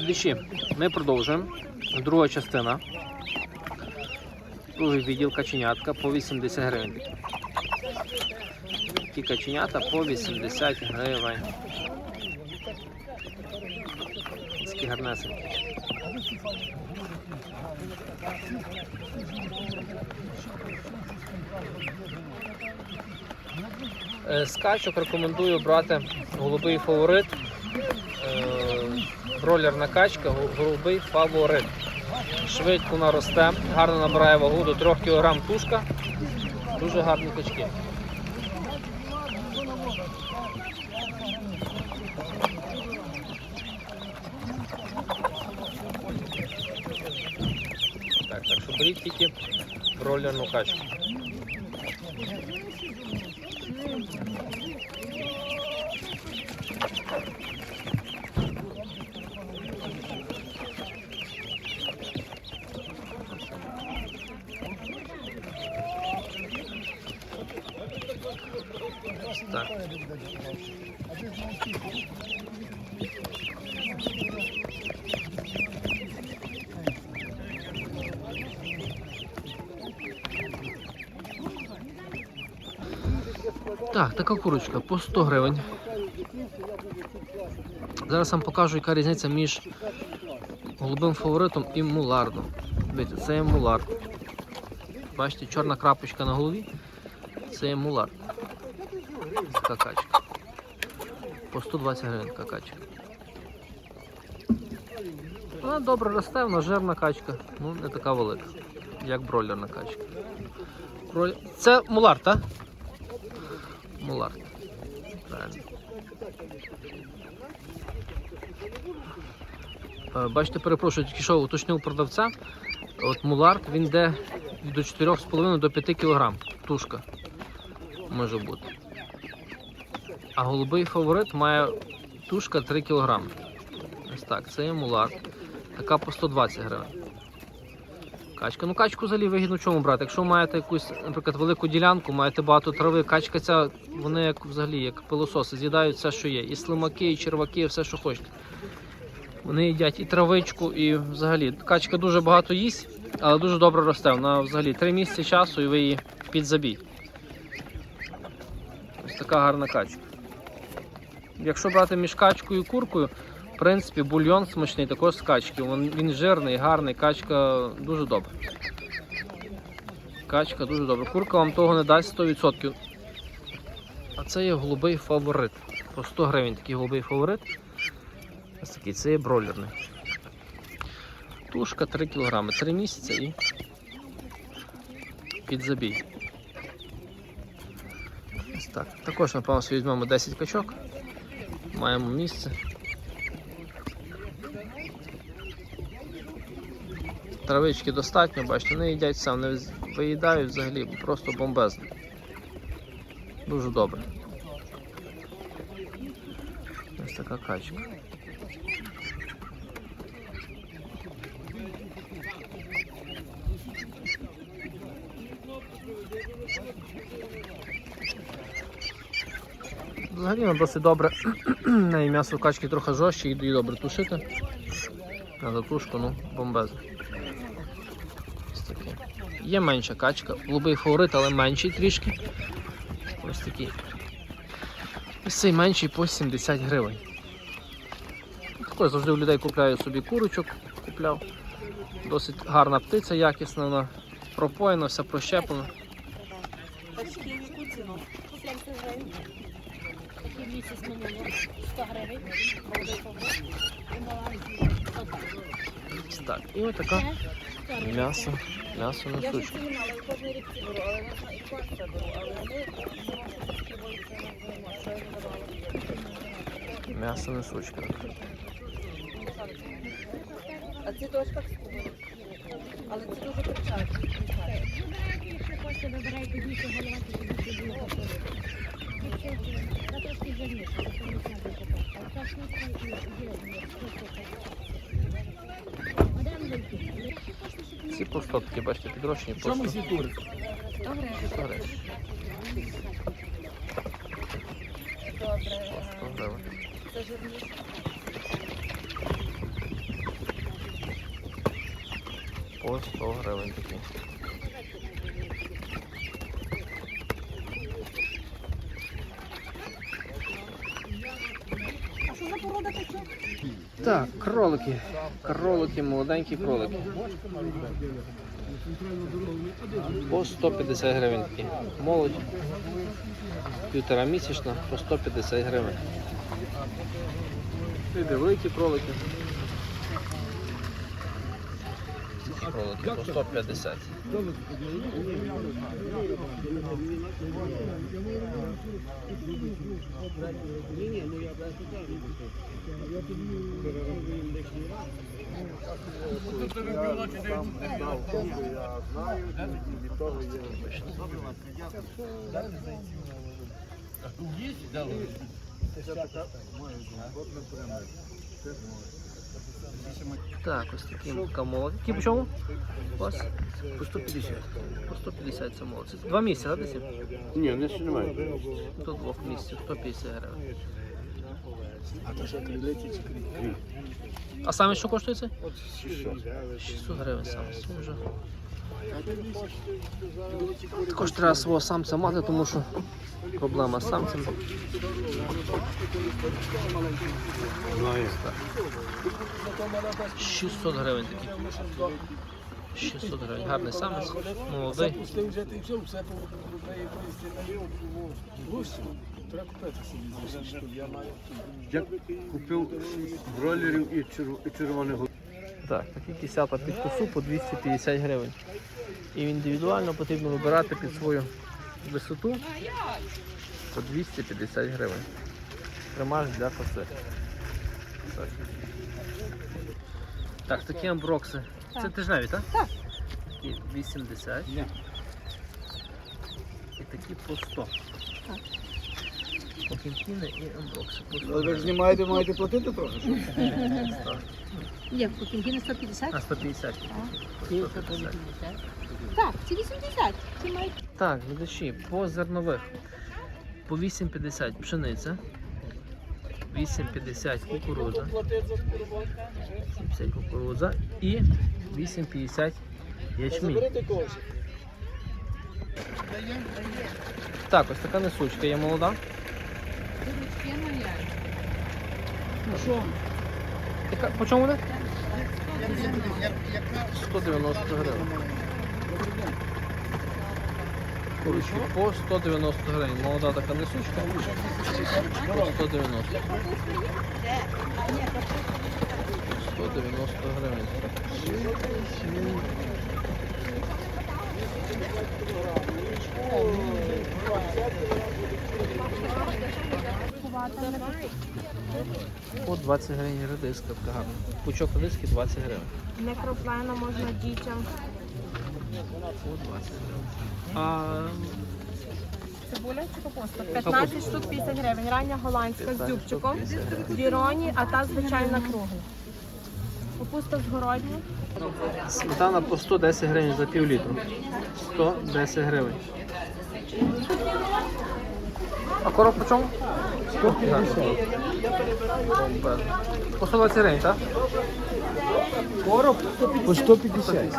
Глядачі, ми продовжуємо. Друга частина. Другий відділ каченятка по 80 гривень. Ті каченята по 80 гривень. Такі гарнесенькі. Е, З качок рекомендую брати голубий фаворит. Бролерна качка, голубий фаворит. Швидко вона росте, гарно набирає вагу до 3 кг тушка. Дуже гарні качки. Так, так що беріть тільки бролерну качку. Так. Так, така курочка по 100 гривень. Зараз вам покажу, яка різниця між голубим фаворитом і мулардом. Дивіться, це є мулард. Бачите, чорна крапочка на голові. Це є мулард. Така качка. По 120 гривень така качка. Вона добре росте, вона жирна качка, ну не така велика, як бройлерна качка. Броль... Це мулард, так? Мулард. Правильно. Е, Бачите, перепрошую, тільки що уточнив продавця. От мулард він йде до 4,5 до 5 кг. Тушка може бути. А голубий фаворит має тушка 3 кг. Ось так, це є мулард. Така по 120 гривень. Качка. Ну качку взагалі вигідно чому брати. Якщо маєте якусь, наприклад, велику ділянку, маєте багато трави, качка ця, вони як взагалі як пилососи, з'їдають все, що є. І слимаки, і черваки, все, що хочете. Вони їдять і травичку, і взагалі. Качка дуже багато їсть, але дуже добре росте. Вона взагалі 3 місяці часу і ви її під забій. Ось така гарна качка. Якщо брати між качкою і куркою, в принципі, бульйон смачний також з качки. Він, він жирний, гарний, качка дуже добра. Качка дуже добра. Курка вам того не дасть 100%. А це є голубий фаворит. По 100 гривень такий голубий фаворит. Ось такий, це є бройлерний. Тушка 3 кг, 3 місяці і під забій. Ось так. Також, напевно, візьмемо 10 качок. Маємо місце. Травички достатньо, бачите, вони їдять сам, не виїдають взагалі просто бомбезно. Дуже добре. Ось така качка. Взагалі воно досить добре. Неї м'ясо качки трохи жорстче, її добре тушити. А за тушку, ну, бомбезно. Ось таке. Є менша качка, голубий фаворит, але менший трішки. Ось такий. Ось цей менший по 70 гривень. Також завжди у людей купляю собі курочок, купляв. Досить гарна птиця, якісна, вона пропоєна, все прощеплена. Очки яку ціну? 70 гривень. Такий місяць минуло 100 гривень. Молодий. І. Ось так. І ось така м'ясо, м'ясо на Я сучку. вже мала, і кожний рік ці беру, але і класти беру, але вони такі бойці не знаю, що я не давала. М'ясо на сучка. А ці теж так. Але ці дуже кричать. Якщо хочете, вибирайте більше голова, то більше буде ці пустотки, бачите, підрощені Чому ці тури? Добре. Добре. Добре. Це жирніше. По 100 гривень такі. Так, кролики. Кролики, молоденькі кролики. По 150 гривень. Молодь. Півтора місячна по 150 гривень. Іде великі кролики. Кролики по 150. Так, ось такі молоді. Які по чому? У вас? По 150. По 150 це молодці. Два місяці, так, десь? Ні, не ще немає. До двох місяців, 150 гривень. А то що крилиці чи крилиці? А саме що коштує це? 600. 600 гривень саме. Це вже. Також треба свого самця мати, тому що проблема з самцем. Знаю. 600 гривень такий. 600 гривень. Гарний самець, молодий. Пустив вже ти все, все повідомляє Треба купити собі. Я купив бройлерів і чер- і червоних. Так, такі кисята під косу по 250 гривень. І індивідуально потрібно вибирати під свою висоту по 250 гривень. Тримаш для коси. Так. Так, такі амброкси. Це тижневі, так? Так. Такі 80. І такі по 100. Так. Покінтіни і амброкси по 100. Ви гривень. знімаєте, маєте платити трохи? Є, в 150. А 150. По 150. Так, ці 80. Ці мають Так, глядачі, по зернових. По 8,50 пшениця. 8,50 кукурудза. 8,50 кукурудза і 8,50 ячмінь. Так, ось така несучка є молода. Ну що? Яка, по чому вона? 190 гривень. Курочки по 190 гривень. Молода така несучка. По 190. 190 гривень. По 20 гривень редиска гарна. Пучок редиски 20 гривень. Некроплена можна дітям. По 20 гривень. А Цибуля чи капуста? 15 штук 50 гривень. Рання голландська з 15 штук дюбчиком. 50 гривень. Віроні, а та звичайна кругла. Капуста згородня. Сметана по 110 гривень за пів літру. 110 гривень. А короб по чому? 150. По 120 гривень, так? Короб По 150.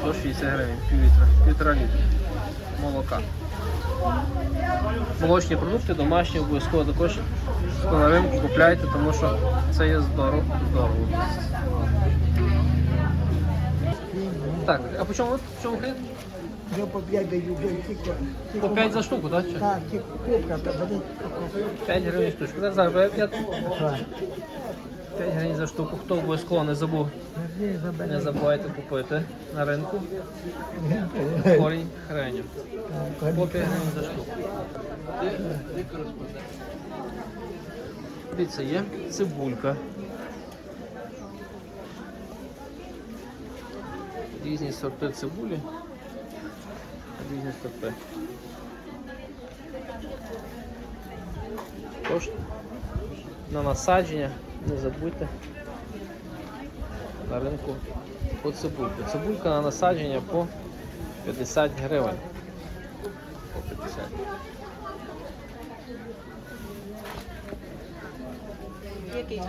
160 гривень, пів літра, півтора літра молока. Молочні продукти домашні обов'язково також на ринку купляйте, тому що це є здорово. здорово. Так, а по чому? По чому хліб? Я по 5 даю тільки. По 5 за штуку, так? Чи? Так, тільки купка, та 5 гривень штучка. Зараз зараз 5, Так. 5 гривень за штуку. Хто обов'язково не забув, не забувайте купити на ринку. Корінь хреню. По 5 гривень за штуку. Дивіться, є цибулька. Різні сорти цибулі. Різні сорти. Тож на насадження не забудьте на ринку по цибульку. Цибулька на насадження по 50 гривень. По 50. Який?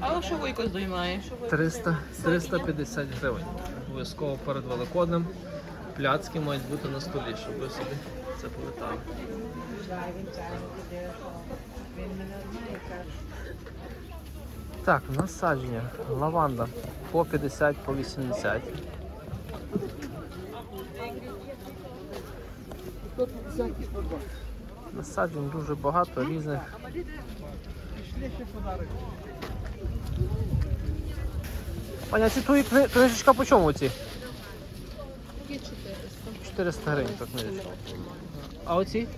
А що вуйко здоймає? 300, 350 гривень. Обов'язково перед великодним пляцки мають бути на столі, щоб ви собі це пам'ятали. Так, насадження. Лаванда по 50, по 80. Насаджень дуже багато різних. Паня, ці твої книжечка по чому ці? 400. 400 гривень так книжечка. А оці?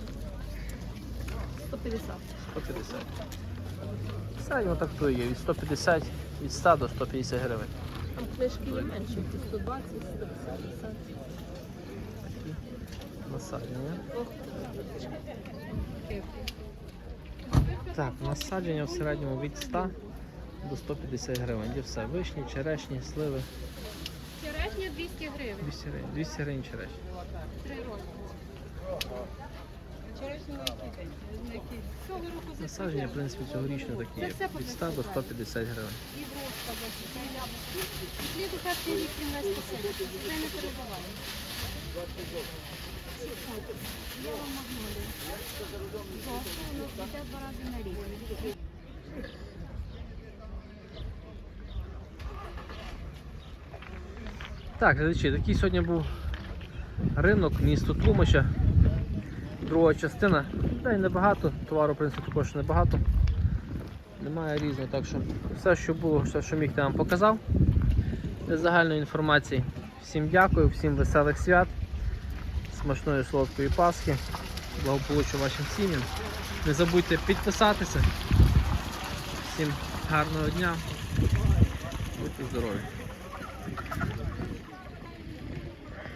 150. 150. Середньо так то є. Від 150, від 100 до 150 гривень. Там книжки є менші, 120, 150. Насадження. Так, насадження в середньому від 100 до 150 гривень. Є все. Вишні, черешні, сливи. Черешня 200 гривень, 200 гривень. 200 гривень черешні. 3 роки. Насадження, в принципі, цьогорічно такі. Від 100 до 150 гривень. і брошка за Сліду перший рік 17 посилки. Це не перебуває. Я вам магнолію. Жовту, воно цвіте два рази на рік. Так, глядачі, такий сьогодні був ринок, місто Тлумача. Друга частина. Та й небагато, товару, в принципі, також небагато. Немає різного, так що все, що було, все, що міг, я вам показав. Для загальної інформації. Всім дякую, всім веселих свят, смачної солодкої Пасхи, благополуччя вашим сім'ям. Не забудьте підписатися. Всім гарного дня. Будьте здорові!